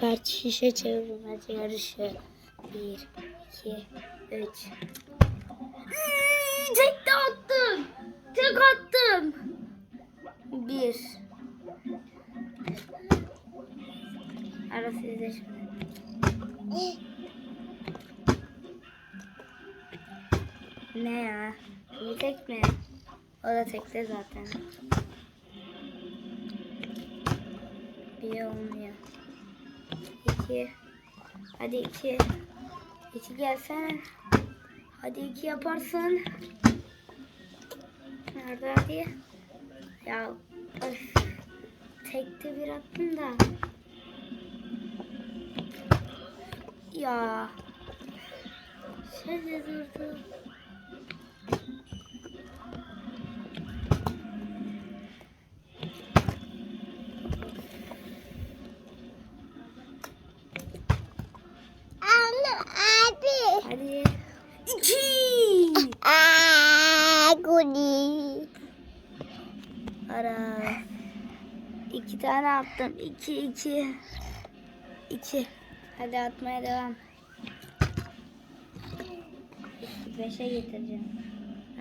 Pert şişe çevirmece yarışı. Bir, iki, üç. Tek de attım. Tek attım. Bir. Ara sizde şimdi. Ne ya? Bir tek mi? O da tekte zaten. Bir olmuyor. İki. Hadi iki. İki gelsene. Hadi iki yaparsın. Nerede hadi? Ya öf. Tekte bir attım da. Ya. Şöyle durdu. Abi. Hadi. İki. Aa, gudi. Ara. İki tane attım. İki, iki. İki. Hadi atmaya devam. Beşe getireceğim.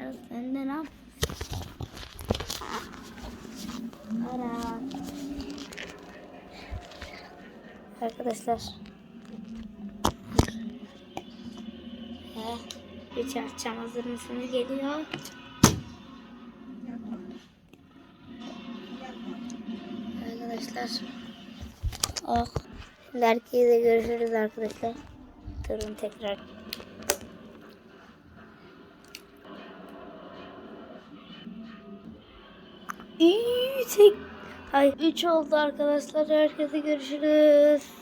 Ara sen de ne yap? Ara. Arkadaşlar. Üç açacağım. Hazır mısınız? Geliyor. Arkadaşlar. Oh. Herkese görüşürüz arkadaşlar. Durun tekrar. İyi tek. Ay 3 oldu arkadaşlar. Herkese görüşürüz.